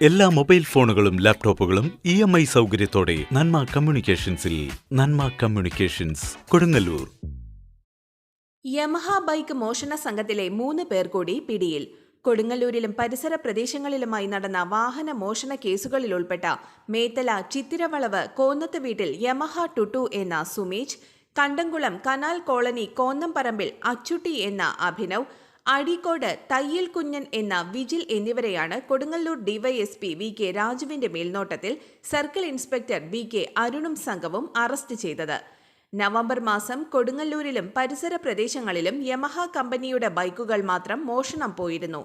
എല്ലാ മൊബൈൽ ഫോണുകളും ലാപ്ടോപ്പുകളും ഇ എം ഐ സൗകര്യത്തോടെ നന്മ കമ്മ്യൂണിക്കേഷൻസിൽ നന്മ കമ്മ്യൂണിക്കേഷൻസ് കൊടുങ്ങല്ലൂർ. യമഹ ബൈക്ക് മോഷണ സംഘത്തിലെ മൂന്ന് പേർ കൂടി പിടിയിൽ. കൊടുങ്ങല്ലൂരിലും പരിസര പ്രദേശങ്ങളിലുമായി നടന്ന വാഹന മോഷണ കേസുകളിൽ ഉൾപ്പെട്ട മേത്തല ചിത്തിരവളവ് കോന്നത്ത് വീട്ടിൽ യമഹ ടുട്ടു എന്ന സുമേജ് കണ്ടംകുളം കനാൽ കോളനി കോന്നംപറമ്പിൽ അച്ചുട്ടി എന്ന അഭിനവ് അഴീക്കോട് തയ്യൽ കുഞ്ഞൻ എന്ന വിജിൽ എന്നിവരെയാണ് കൊടുങ്ങല്ലൂർ ഡിവൈഎസ്പി വി കെ രാജുവിന്റെ മേൽനോട്ടത്തിൽ സർക്കിൾ ഇൻസ്പെക്ടർ ബി കെ അരുണും സംഘവും അറസ്റ്റ് ചെയ്തത്. നവംബർ മാസം കൊടുങ്ങല്ലൂരിലും പരിസര പ്രദേശങ്ങളിലും യമഹ കമ്പനിയുടെ ബൈക്കുകൾ മാത്രം മോഷണം പോയിരുന്നു.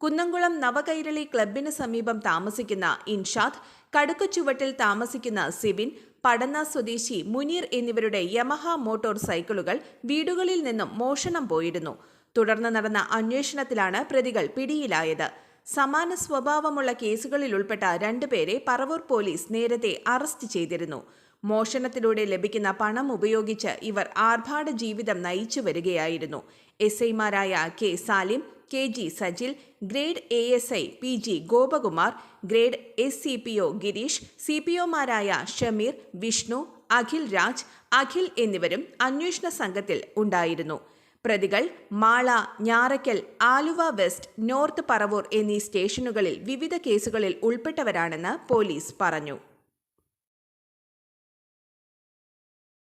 കുന്നംകുളം നവകൈരളി ക്ലബിന് സമീപം താമസിക്കുന്ന ഇൻഷാദ് കടുക്കുചുവട്ടിൽ താമസിക്കുന്ന സിബിൻ പടന്ന സ്വദേശി മുനീർ എന്നിവരുടെ യമഹ മോട്ടോർ സൈക്കിളുകൾ വീടുകളിൽ നിന്നും മോഷണം പോയിരുന്നു. തുടർന്ന് നടന്ന അന്വേഷണത്തിലാണ് പ്രതികൾ പിടിയിലായത്. സമാന സ്വഭാവമുള്ള കേസുകളിൽ ഉൾപ്പെട്ട രണ്ടുപേരെ പറവൂർ പോലീസ് നേരത്തെ അറസ്റ്റ് ചെയ്തിരുന്നു. മോഷണത്തിലൂടെ ലഭിക്കുന്ന പണം ഉപയോഗിച്ച് ഇവർ ആർഭാട ജീവിതം നയിച്ചു വരികയായിരുന്നു. എസ് ഐമാരായ K Salim K G Sajil grade A S I P G Gopakumar grade S C P O Girish C P ഒമാരായ Shameer Vishnu Akhil Raj Akhil എന്നിവരും അന്വേഷണ സംഘത്തിൽ ഉണ്ടായിരുന്നു. പ്രതികൾ മാള ഞാറയ്ക്കൽ ആലുവ വെസ്റ്റ് നോർത്ത് പറവൂർ എന്നീ സ്റ്റേഷനുകളിൽ വിവിധ കേസുകളിൽ ഉൾപ്പെട്ടവരാണെന്ന് പോലീസ് പറഞ്ഞു.